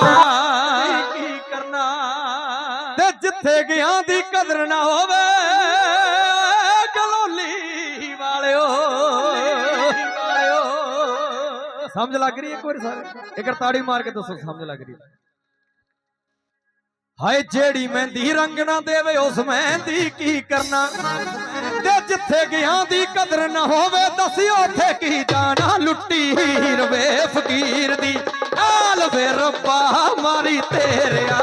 ਕਰਨਾ ਕੀ ਕਰਨਾ? ਤੇ ਜਿੱਥੇ ਗਿਆ ਦੀ ਕਦਰ ਨਾ ਹੋਵੇ, ਗਲੋਲੀ ਵਾਲਿਓ। ਸਮਝ ਲੱਗ ਰਹੀ ਹੈ ਇੱਕ ਵਾਰੀ ਸਾਰੇ? ਇੱਕ ਵਾਰ ਤਾੜੀ ਮਾਰ ਕੇ ਦੱਸੋ, ਸਮਝ ਲੱਗ ਰਹੀ ਹੈ। ਹਾਏ, ਜਿਹੜੀ ਮਹਿੰਦੀ ਰੰਗ ਨਾ ਦੇਵੇ, ਉਸ ਮਹਿੰਦੀ ਕੀ ਕਰਨਾ? ਤੇ ਜਿੱਥੇ ਗਿਆ ਦੀ ਕਦਰ ਨਾ ਹੋਵੇ, ਦੱਸਿਓ ਉੱਥੇ ਕੀ ਜਾਣਾ? ਲੁੱਟੀ ਰਵੇ ਫਕੀਰ ਦੀ ਤੇਰੇ ਆਗਮਾ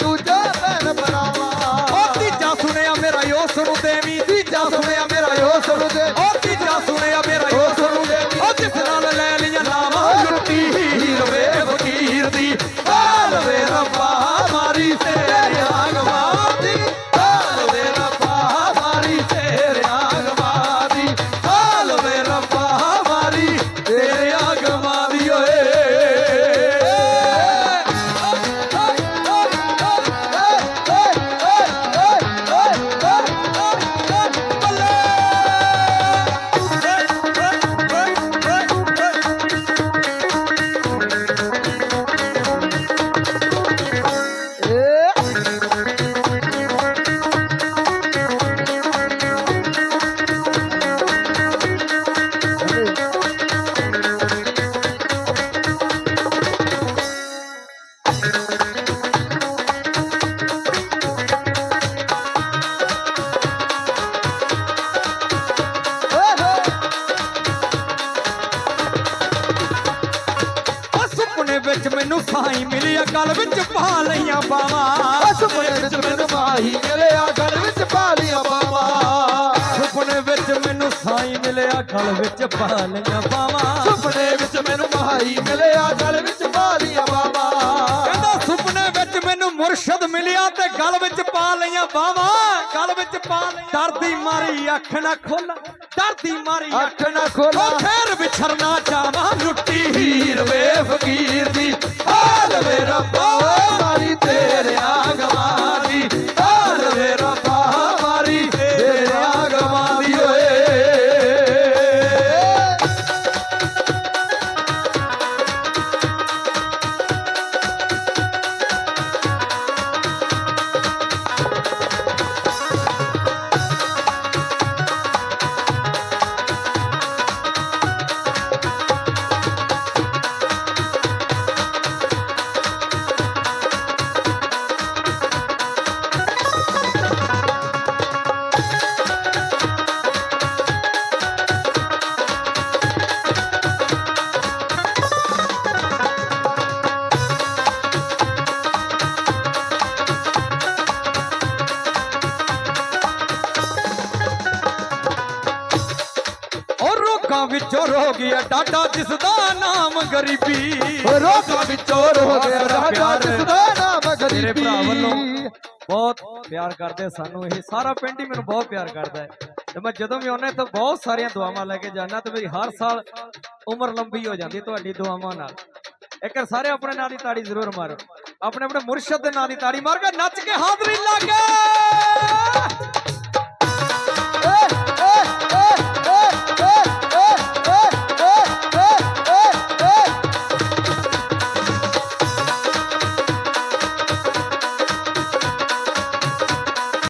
ਮੈਨੂੰ ਸਾਈ ਮਿਲਿਆ ਗਲ ਵਿੱਚ ਪਾ ਲਈਆਂ ਬਾਵਾਂ। ਸੁਪਨੇ ਵਿੱਚ ਮੈਨੂੰ ਸਾਈ ਮਿਲਿਆ ਗਲ ਵਿੱਚ ਪਾ ਲਈਆਂ ਬਾਵਾਂ। ਸੁਪਨੇ ਵਿੱਚ ਮੈਨੂੰ ਸਾਈ ਮਿਲਿਆ ਗਲ ਵਿੱਚ ਪਾ ਲਈਆਂ ਬਾਵਾਂ। ਸੁਪਨੇ ਵਿੱਚ ਮੈਨੂੰ ਮਾਈ ਮਿਲਿਆ ਗਲ ਵਿੱਚ ਪਾ ਲਈਆਂ ਬਾਵਾਂ। ਮੁਰਸ਼ਦ ਮਿਲਿਆ ਤੇ ਗਲ ਵਿੱਚ ਪਾ ਲਈਆਂ ਬਾਵਾਂ। ਗਲ ਵਿੱਚ ਪਾ ਲਈਆਂ। ਡਰਦੀ ਮਾਰੀ ਅੱਖ ਨਾ ਖੋਲਾ। ਡਰਦੀ ਮਾਰੀ ਅੱਖ ਨਾ ਖੋਲਾ। ਫੇਰ ਵਿਛੜਨਾ ਚਾਹਾਂ ਲੁੱਟੀ ਹੀਰ ਵੇ ਫਕੀਰ ਦੀ। ਹਾਲ ਵੇ ਰੱਬਾ। ਰੋਕਾਂ ਵਿੱਚੋਂ ਰੋ ਗਿਆ ਡਾਡਾ ਜਿਸ ਦਾ ਨਾਮ ਗਰੀਬੀ। ਰੋਕਾਂ ਵਿੱਚੋਂ ਰੋ ਗਿਆ ਰਾਜਾ ਜਿਸ ਦਾ ਨਾਮ ਮੇਰੇ ਭਰਾ ਵੱਲੋਂ ਗਰੀਬੀ ਬਹੁਤ ਪਿਆਰ ਕਰਦੇ ਸਾਨੂੰ ਇਹ ਸਾਰਾ ਪਿੰਡ ਹੀ ਮੈਨੂੰ ਬਹੁਤ ਪਿਆਰ ਕਰਦਾ ਹੈ। ਤੇ ਮੈਂ ਜਦੋਂ ਵੀ ਆਉਣਾ ਤਾਂ ਬਹੁਤ ਸਾਰੀਆਂ ਦੁਆਵਾਂ ਲੈ ਕੇ ਜਾਣਾ ਤੇ ਮੇਰੀ ਹਰ ਸਾਲ ਉਮਰ ਲੰਬੀ ਹੋ ਜਾਂਦੀ ਤੁਹਾਡੀ ਦੁਆਵਾਂ ਨਾਲ। ਇੱਕ ਸਾਰੇ ਆਪਣੇ ਨਾਂ ਦੀ ਤਾੜੀ ਜ਼ਰੂਰ ਮਾਰੋ। ਆਪਣੇ ਆਪਣੇ ਮੁਰਸ਼ਦ ਦੇ ਨਾਂ ਦੀ ਤਾੜੀ ਮਾਰ ਕੇ ਨੱਚ ਕੇ ਹਾਜ਼ਰੀ ਲਾ ਕੇ।